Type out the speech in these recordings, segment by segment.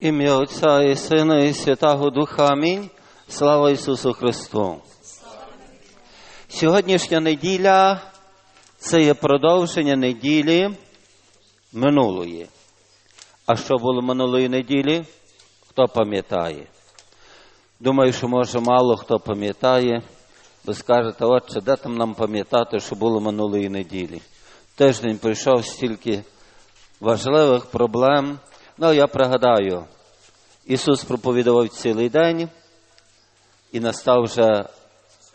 Ім'я Отця і Сина, і Святого Духа. Амінь. Слава Ісусу Христу. Сьогоднішня неділя це є продовження неділі минулої. А що було минулої неділі? Хто пам'ятає? Думаю, що може мало хто пам'ятає. Ви скажете, отче, де там нам пам'ятати, що було минулої неділі? Тиждень прийшов стільки важливих проблем. Ну, я пригадаю, Ісус проповідував цілий день, і настав вже,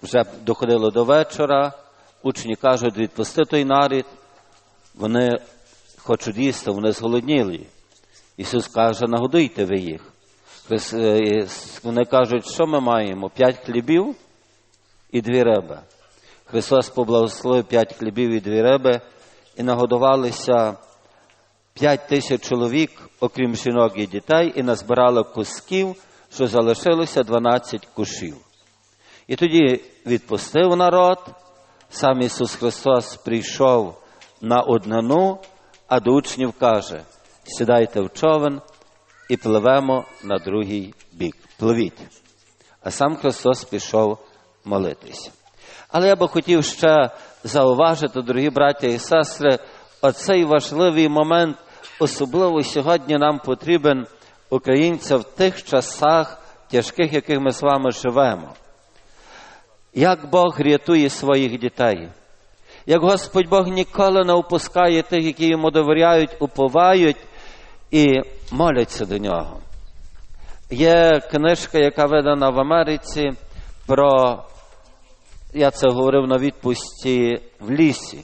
вже доходило до вечора. Учні кажуть, відпусти той нарід, вони хочуть їсти, вони зголодніли. Ісус каже, нагодуйте ви їх. Вони кажуть, що ми маємо? П'ять хлібів і дві риби. Христос поблагословив п'ять хлібів і дві риби, і нагодувалися п'ять тисяч чоловік, окрім жінок і дітей, і назбирали кусків, що залишилося 12 кушів. І тоді відпустив народ, сам Ісус Христос прийшов на однину, а до учнів каже: сідайте в човен і пливемо на другий бік. Пливіть. А сам Христос пішов молитися. Але я би хотів ще зауважити, дорогі браття і сестри, оцей важливий момент, особливо сьогодні нам потрібен українцям в тих часах тяжких, яких ми з вами живемо. Як Бог рятує своїх дітей, як Господь Бог ніколи не опускає тих, які йому довіряють, уповають і моляться до нього. Є книжка, яка видана в Америці про, я це говорив на відпусті в лісі,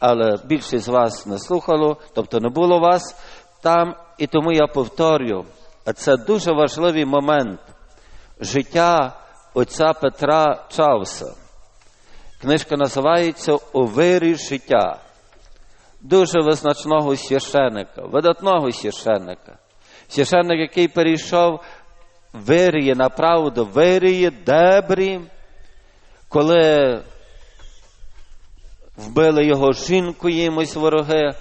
але більшість з вас не слухало, тобто не було вас там, і тому я повторю, це дуже важливий момент життя отця Петра Чауса. Книжка називається У вирі життя. Дуже визначного священика, видатного священика. Священник, який перейшов виріє на правду, виріє дебрі, коли вбили його жінку їмось вороги,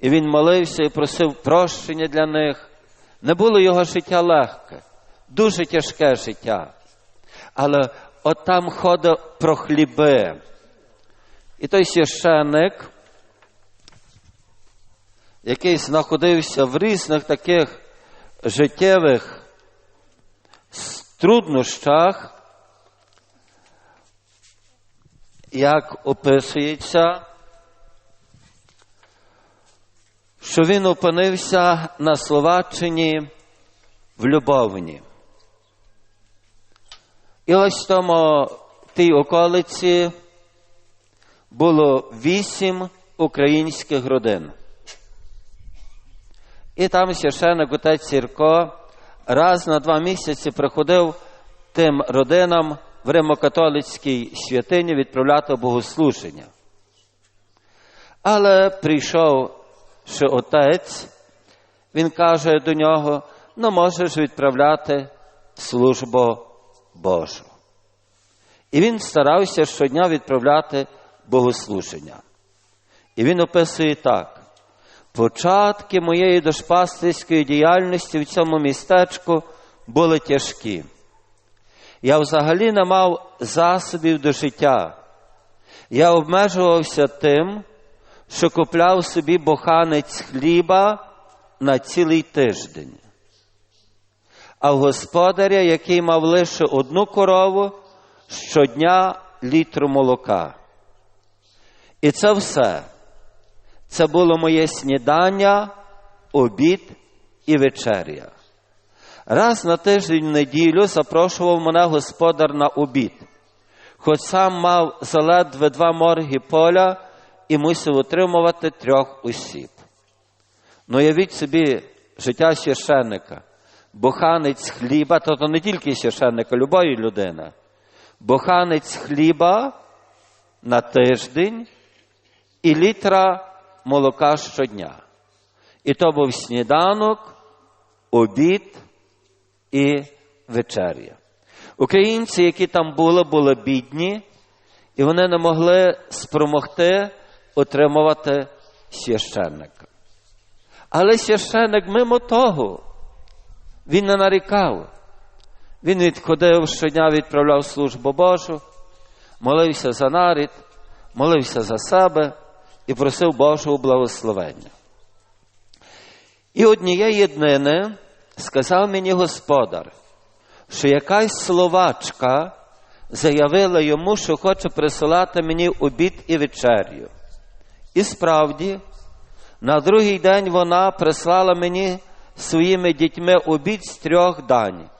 і він молився і просив прощення для них. Не було його життя легке, дуже тяжке життя. Але от там ходить про хліби. І той священник, який знаходився в різних таких життєвих труднощах, як описується, що він опинився на Словаччині в Любовні. І ось тому в тій околиці було вісім українських родин. І там священник отець Сірко раз на два місяці приходив тим родинам в римокатолицькій святині відправляти богослуження. Але прийшов ще отець, він каже до нього: ну можеш відправляти службу Божу. І він старався щодня відправляти богослуження. І він описує так. Початки моєї дошпастерської діяльності в цьому містечку були тяжкі. Я взагалі не мав засобів до життя. Я обмежувався тим, що купляв собі боханець хліба на цілий тиждень. А в господаря, який мав лише одну корову, щодня літру молока. І це все. Це було моє снідання, обід і вечеря. Раз на тиждень в неділю запрошував мене господар на обід, хоч сам мав заледве два морги поля і мусив утримувати трьох осіб. Ну, явіть собі життя священника, боханець хліба, то не тільки священника, любої людини, боханець хліба на тиждень і літра молока щодня. І то був сніданок, обід і вечеря. Українці, які там були, були бідні, і вони не могли спромогти отримувати священника. Але священник, мимо того, Він не нарікав. Він відходив щодня, відправляв службу Божу, молився за нарід, молився за себе і просив Божого благословення. І однієї днини сказав мені господар, що якась словачка заявила йому, що хоче присилати мені обід і вечерю. І справді, на другий день вона прислала мені своїми дітьми обід з трьох дань,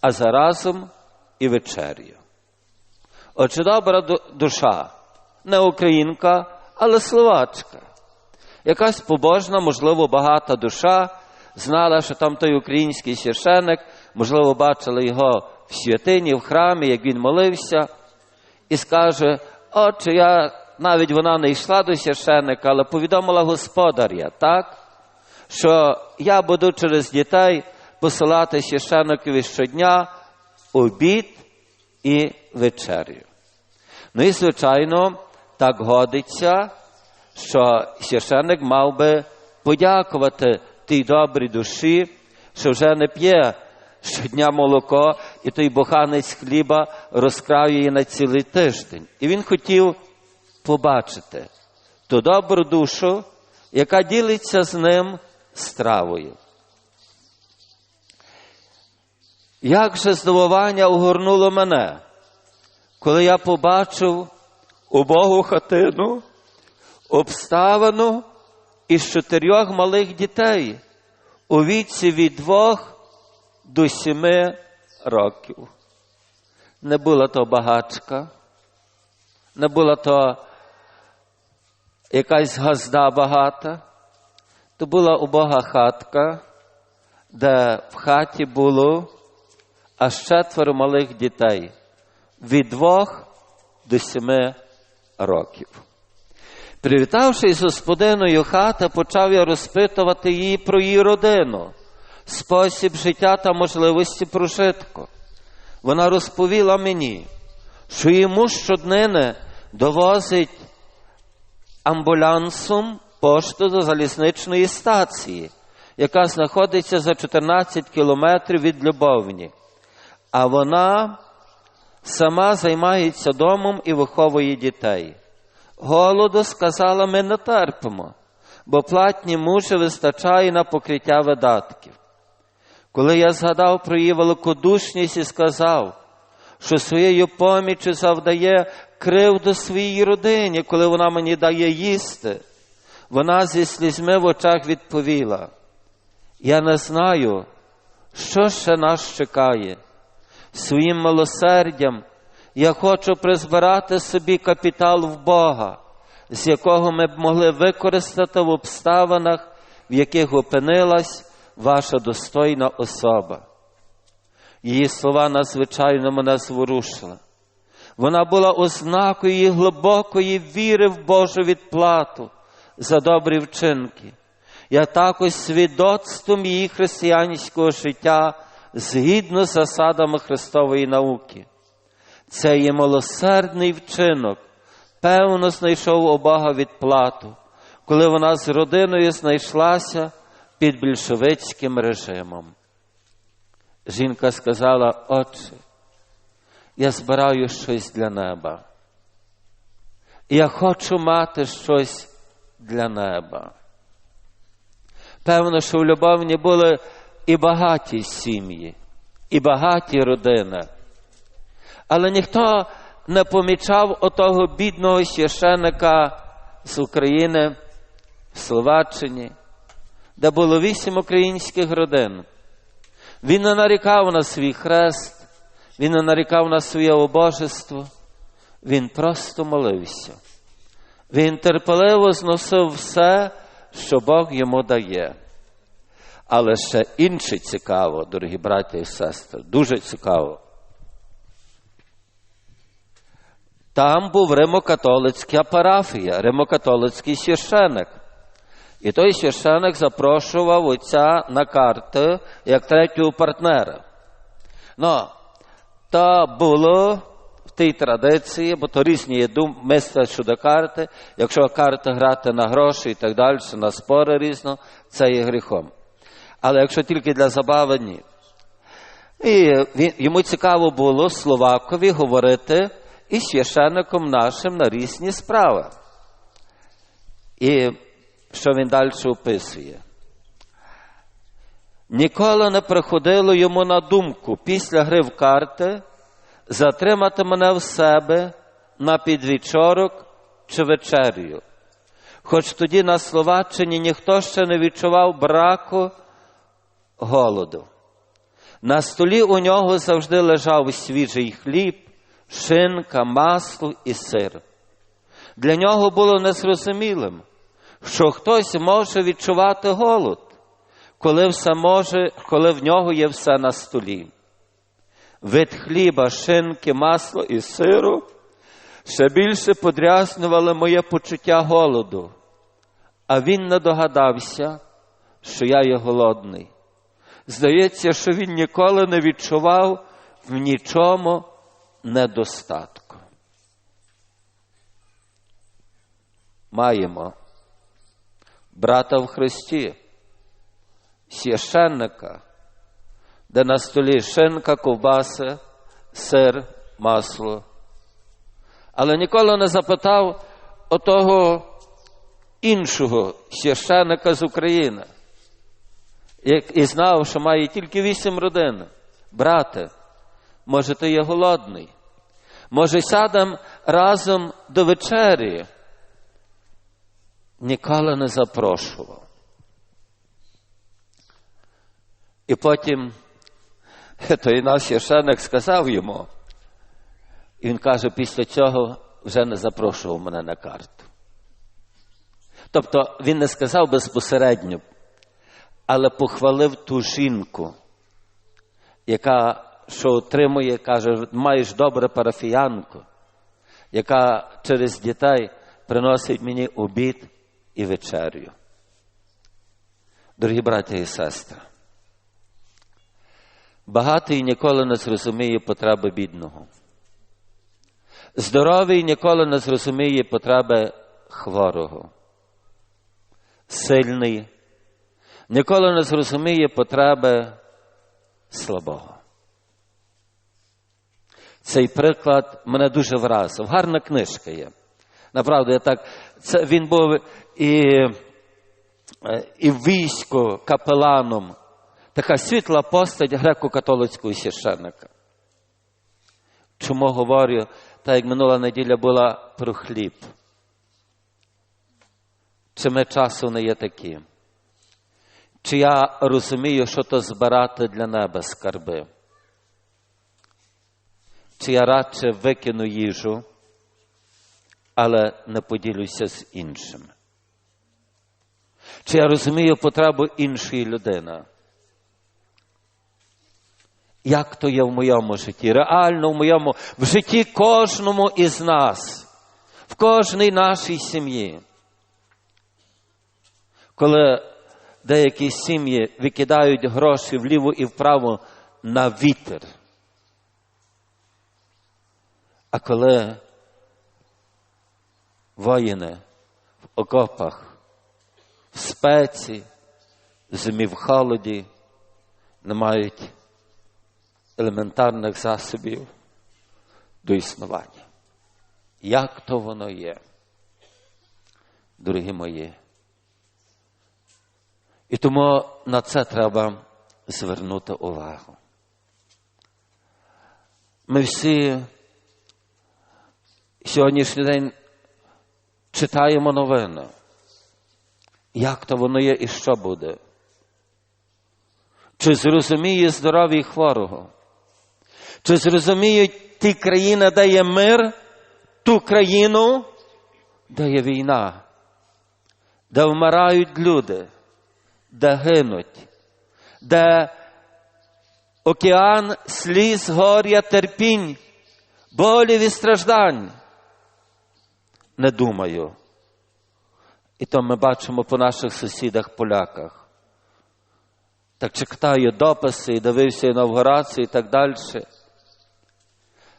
а заразом і вечерю. Отже, добра душа, не українка, але словачка. Якась побожна, можливо, багата душа, знала, що там той український священик, можливо, бачила його в святині, в храмі, як він молився, і скаже: Отче, я навіть вона не йшла до священика, але повідомила господаря, так, що я буду через дітей посилати священикові щодня обід і вечерю. Ну і, звичайно, так годиться, що священик мав би подякувати тій добрій душі, що вже не п'є щодня молоко, і той буханець хліба розкрав її на цілий тиждень. І він хотів побачити ту добру душу, яка ділиться з ним стравою. Як же здивування огорнуло мене, коли я побачив убогу хатину, обставину із чотирьох малих дітей у віці від двох до сіми років. Не була то багачка, не була то якась газда багата, то була убога хатка, де в хаті було аж четверо малих дітей від двох до сіми років. Привітавшись з господиною хата, почав я розпитувати її про її родину, спосіб життя та можливості прожитку. Вона розповіла мені, що йому щоднини довозить амбулянсом пошту до залізничної стації, яка знаходиться за 14 кілометрів від Любовні. А вона сама займається домом і виховує дітей. Голоду сказала, ми не терпимо, бо платні мужі вистачає на покриття видатків. Коли я згадав про її великодушність і сказав, що своєю поміччю завдає кривду своїй родині, коли вона мені дає їсти, вона зі слізьми в очах відповіла: Я не знаю, що ще нас чекає. Своїм милосердям я хочу призбирати собі капітал в Бога, з якого ми б могли використати в обставинах, в яких опинилась ваша достойна особа. Її слова надзвичайно мене зворушили. Вона була ознакою її глибокої віри в Божу відплату за добрі вчинки, я також свідоцтвом її християнського життя згідно з засадами Христової науки. Це є милосердний вчинок, певно, знайшов у Бога відплату, коли вона з родиною знайшлася під більшовицьким режимом. Жінка сказала, Отче, я збираю щось для неба. Я хочу мати щось для неба. Певно, що в Любовні були і багаті сім'ї, і багаті родини. Але ніхто не помічав отого бідного священика з України в Словаччині, де було вісім українських родин. Він не нарікав на свій хрест, він не нарікав на своє обожество, він просто молився. Він терпеливо зносив все, що Бог йому дає. Але ще інше цікаво, дорогі браті і сестри, дуже цікаво. Там був римокатолицька парафія, римокатолицький священик. І той священик запрошував отця на карти як третього партнера. Ну, то було в тій традиції, бо то різні є мисля щодо карти. Якщо карти грати на гроші і так далі, на спори різно, це є гріхом. Але якщо тільки для забави, ні. І він, йому цікаво було Словакові говорити із священником нашим на різні справи. І що він далі описує? Ніколи не приходило йому на думку після гри в карти затримати мене в себе на підвечорок чи вечерю. Хоч тоді на Словаччині ніхто ще не відчував браку голоду. На столі у нього завжди лежав свіжий хліб, шинка, масло і сир. Для нього було незрозумілим, що хтось може відчувати голод, коли все може, коли в нього є все на столі. Вид хліба, шинки, масло і сиру ще більше подряснювали моє почуття голоду, а він не догадався, що я є голодний. Здається, що він ніколи не відчував в нічому недостатку. Маємо брата в Христі, священника, де на столі шинка, ковбаси, сир, масло. Але ніколи не запитав отого іншого священика з України і знав, що має тільки вісім родин. Брате, може, ти є голодний? Може, сядемо разом до вечері? Ніколи не запрошував. І потім той наш священик сказав йому, і він каже, після цього вже не запрошував мене на карту. Тобто він не сказав безпосередньо, але похвалив ту жінку, яка що отримує, каже, маєш добре парафіянку, яка через дітей приносить мені обід і вечерю. Дорогі браті і сестри, багатий ніколи не зрозуміє потреби бідного. Здоровий ніколи не зрозуміє потреби хворого. Сильний ніколи не зрозуміє потреби слабого. Цей приклад мене дуже вразив. Гарна книжка є. Направду, я так, це, він був і, і військо капеланом, така світла постать греко-католицького священника. Чому говорю, так як минула неділя була про хліб? Чи ми часу не є такі? Чи я розумію, що то збирати для неба скарби? Чи я радше викину їжу, але не поділюся з іншими? Чи я розумію потребу іншої людини? Як то є в моєму житті? Реально в моєму, в житті кожному із нас, в кожній нашій сім'ї. Коли деякі сім'ї викидають гроші вліво і вправо на вітер. А коли воїни в окопах, в спеці, зимі в холоді, не мають елементарних засобів до існування. Як то воно є, дорогі мої? І тому на це треба звернути увагу. Ми всі сьогоднішній день читаємо новини. Як то воно є і що буде? Чи зрозуміє здоров'я хворого? Чи зрозуміють ті країни, де є мир, ту країну, де є війна, де вмирають люди? де гинуть, де океан сліз, горя, терпінь, болів і страждань. Не думаю. І то ми бачимо по наших сусідах поляках. Так читаю дописи і дивився інавгурацію і так далі.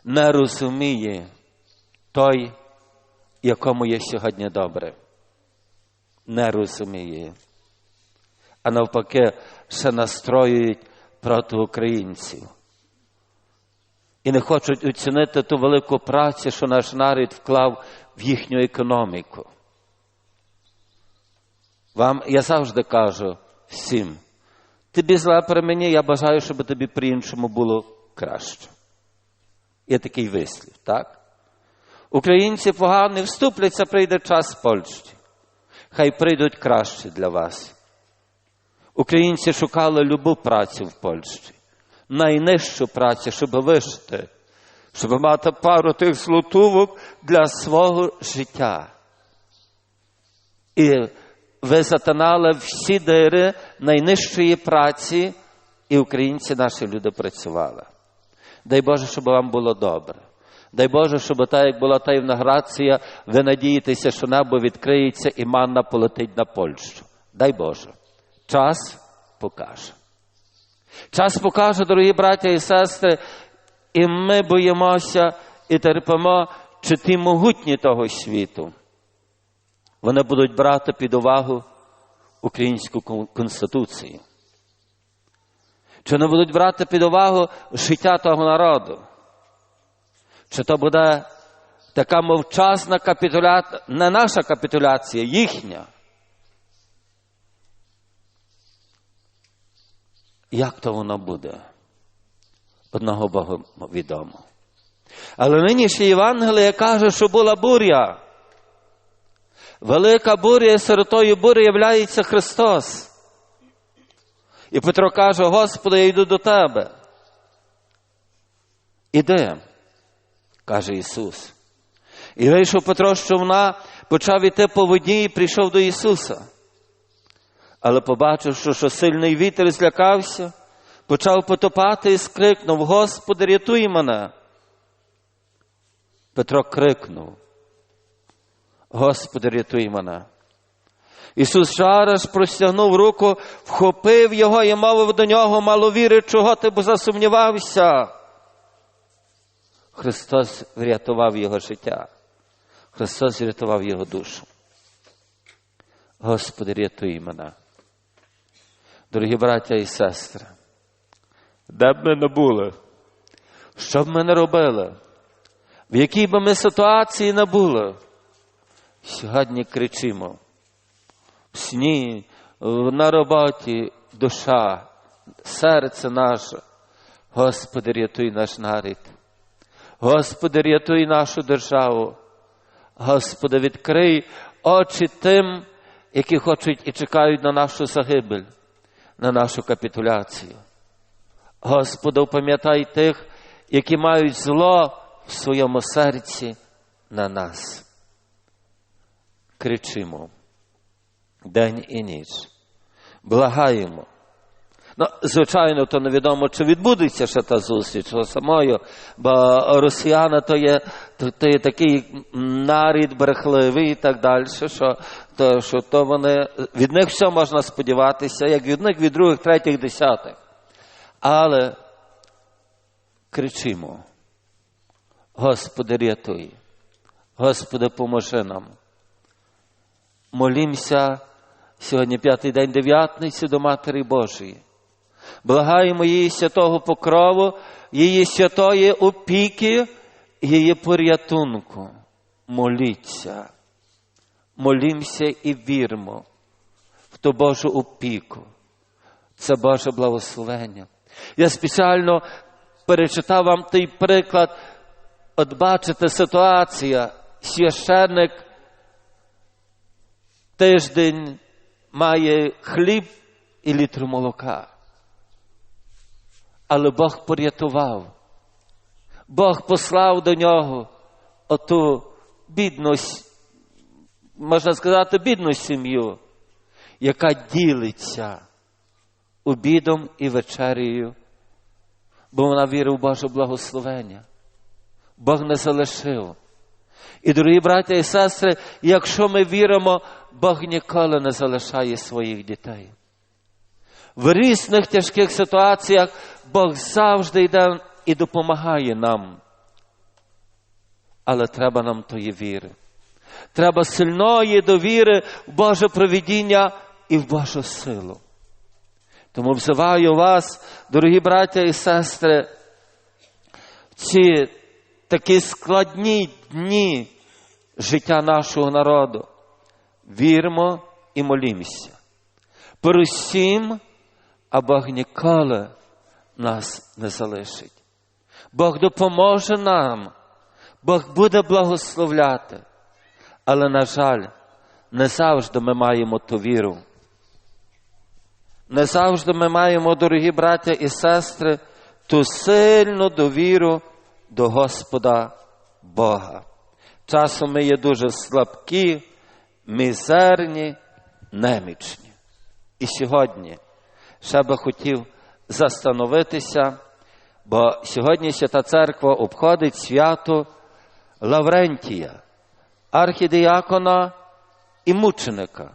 Не розуміє той, якому є сьогодні добре. Не розуміє а навпаки, ще настроюють проти українців. І не хочуть оцінити ту велику працю, що наш народ вклав в їхню економіку. Вам я завжди кажу всім, тобі зле при мені, я бажаю, щоб тобі при іншому було краще. Є такий вислів, так? Українці погані вступляться, прийде час в Польщі. Хай прийдуть краще для вас. Українці шукали любу працю в Польщі, найнижчу працю, щоб вижити, щоб мати пару тих злотувок для свого життя. І ви затинали всі дири найнижчої праці, і українці наші люди працювали. Дай Боже, щоб вам було добре. Дай Боже, щоб так, як була та інавграція, ви надієтеся, що небо відкриється і манна полетить на Польщу. Дай Боже. Час покаже. Час покаже, дорогі браття і сестри, і ми боїмося і терпимо, чи ті могутні того світу. Вони будуть брати під увагу українську конституцію. Чи не будуть брати під увагу життя того народу? Чи то буде така мовчасна капітуляція, не наша капітуляція, їхня? Як то воно буде? Одного Богу відомо. Але нинішнє Євангеліє каже, що була буря. Велика буря, і сиротою бурі являється Христос. І Петро каже: Господи, я йду до Тебе. Іди, каже Ісус. І вийшов Петро з човна, почав іти по воді і прийшов до Ісуса. Але побачив, що, сильний вітер злякався, почав потопати і скрикнув: Господи, рятуй мене. Петро крикнув. Господи, рятуй мене. Ісус зараз простягнув руку, вхопив його і мовив до нього, мало віри, чого ти б засумнівався. Христос врятував його життя. Христос врятував його душу. Господи, рятуй мене. Дорогі браття і сестри, де б ми не були, що б ми не робили, в якій би ми ситуації не були, сьогодні кричимо в сні, на роботі душа, серце наше. Господи, рятуй наш нарід. Господи, рятуй нашу державу. Господи, відкрий очі тим, які хочуть і чекають на нашу загибель, на нашу капітуляцію. Господи, пам'ятай тих, які мають зло в своєму серці на нас. Кричимо день і ніч. Благаємо. Ну, звичайно, то невідомо, чи відбудеться ще та зустріч самою, бо росіяни то є, то, то є такий нарід брехливий і так далі, що то, що то вони, від них все можна сподіватися, як від них, від других, третіх, десятих. Але кричимо: Господи, рятуй, Господи, поможи нам. Молімося сьогодні п'ятий день дев'ятниці до Матері Божої. Благаємо її святого покрову, її святої опіки, її порятунку. Моліться, молімося і вірмо в ту Божу опіку. Це Боже благословення. Я спеціально перечитав вам той приклад. От бачите, ситуація, священник тиждень має хліб і літр молока. Але Бог порятував. Бог послав до нього оту бідну, можна сказати, бідну сім'ю, яка ділиться обідом і вечерею, бо вона вірить в Боже благословення. Бог не залишив. І, дорогі браття і сестри, якщо ми віримо, Бог ніколи не залишає своїх дітей. В різних тяжких ситуаціях Бог завжди йде і допомагає нам. Але треба нам тої віри. Треба сильної довіри в Боже провідіння і в Божу силу. Тому взиваю вас, дорогі браття і сестри, в ці такі складні дні життя нашого народу. Вірмо і молімося. Перусім, а Бог ніколи нас не залишить. Бог допоможе нам, Бог буде благословляти. Але, на жаль, не завжди ми маємо ту віру. Не завжди ми маємо, дорогі браття і сестри, ту сильну довіру до Господа Бога. Часом ми є дуже слабкі, мізерні, немічні. І сьогодні ще би хотів застановитися, бо сьогодні Свята Церква обходить свято Лаврентія, архідіакона і мученика,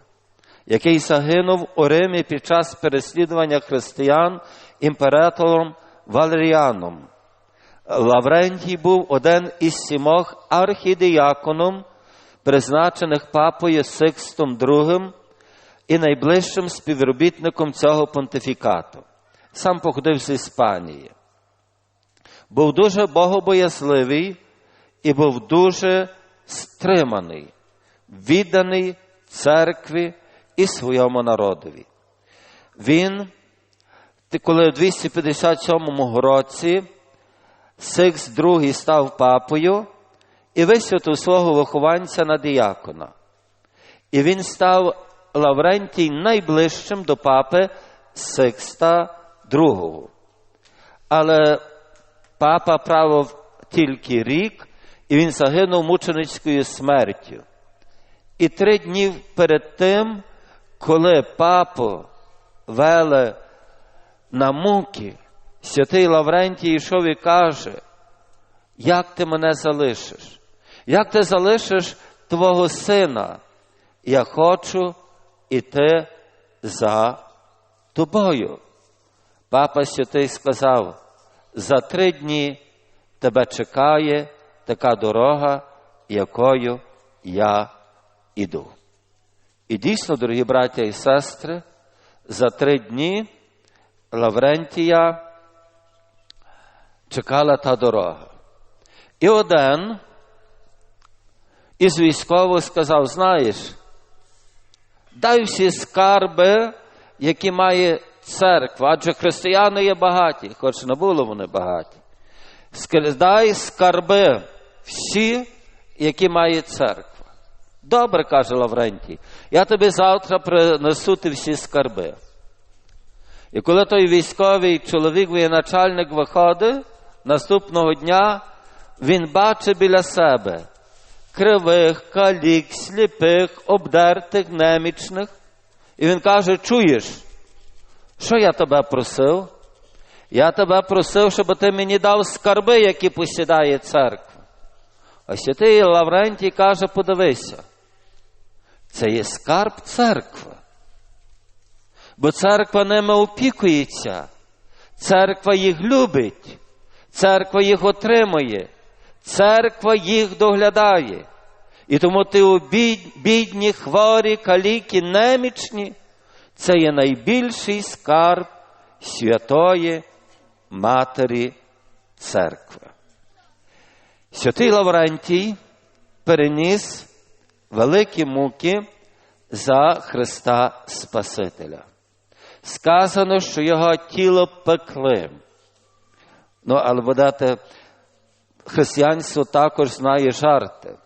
який загинув у Римі під час переслідування християн імператором Валеріаном. Лаврентій був один із сімох архідіаконом, призначених папою Сикстом II і найближчим співробітником цього понтифікату. Сам походив з Іспанії. Був дуже богобоязливий і був дуже стриманий, відданий церкві і своєму народові. Він, коли у 257 році Сикс II став папою і висвятив свого вихованця на діякона. І він став Лаврентій найближчим до папи Сикста II. Але папа правив тільки рік, і він загинув мученицькою смертю. І три дні перед тим, коли папу вели на муки, святий Лаврентій йшов і каже, як ти мене залишиш? Як ти залишиш твого сина? Я хочу іти за тобою. Папа святий сказав, за три дні тебе чекає така дорога, якою я іду. І дійсно, дорогі браття і сестри, за три дні Лаврентія чекала та дорога. І один із військових сказав: знаєш, дай всі скарби, які має церква, адже християни є багаті, хоч не було вони багаті. Дай скарби всі, які має церква. Добре, каже Лаврентій, я тобі завтра принесу ті всі скарби. І коли той військовий чоловік, воєначальник виходить, наступного дня він бачить біля себе кривих, калік, сліпих, обдертих, немічних. І він каже: Чуєш, що я тебе просив? Я тебе просив, щоб ти мені дав скарби, які посідає церква. А святий Лаврентій каже: подивися, це є скарб церкви. Бо церква ними опікується, церква їх любить, церква їх отримує, церква їх доглядає. І тому ти у бідні, хворі, каліки, немічні, це є найбільший скарб святої Матері Церкви. Святий Лаврентій переніс великі муки за Христа Спасителя. Сказано, що його тіло пекли. Ну, але видати, християнство також знає жарти.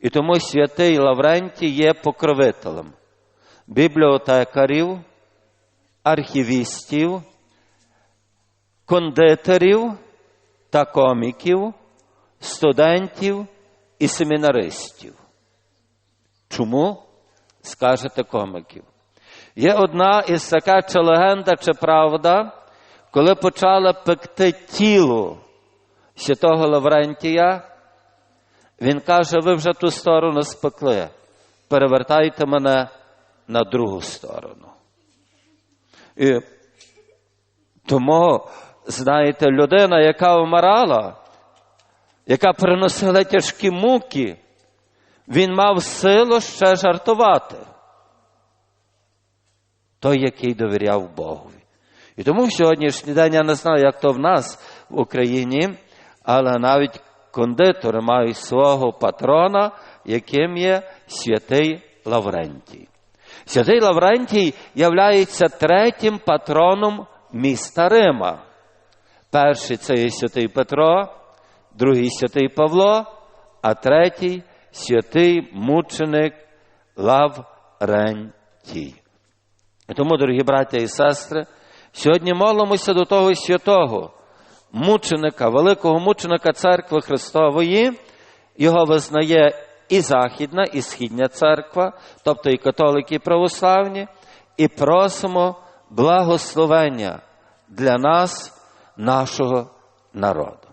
І тому святий Лаврентій є покровителем бібліотекарів, архівістів, кондитерів та коміків, студентів і семінаристів. Чому скажете комиків? Є одна із така чи легенда, чи правда, коли почали пекти тіло святого Лаврентія, він каже: ви вже ту сторону спекли, перевертайте мене на другу сторону. І тому, знаєте, людина, яка вмирала, яка приносила тяжкі муки, він мав силу ще жартувати. Той, який довіряв Богові. І тому сьогоднішній день я не знаю, як то в нас в Україні, але навіть кондитори мають свого патрона, яким є святий Лаврентій. Святий Лаврентій являється третім патроном міста Рима. Перший це є святий Петро, другий святий Павло, а третій святий мученик Лаврентій. Тому, дорогі браття і сестри, сьогодні молимося до того святого мученика, великого мученика церкви Христової. Його визнає і Західна, і Східня церква, тобто і католики, і православні, і просимо благословення для нас, нашого народу.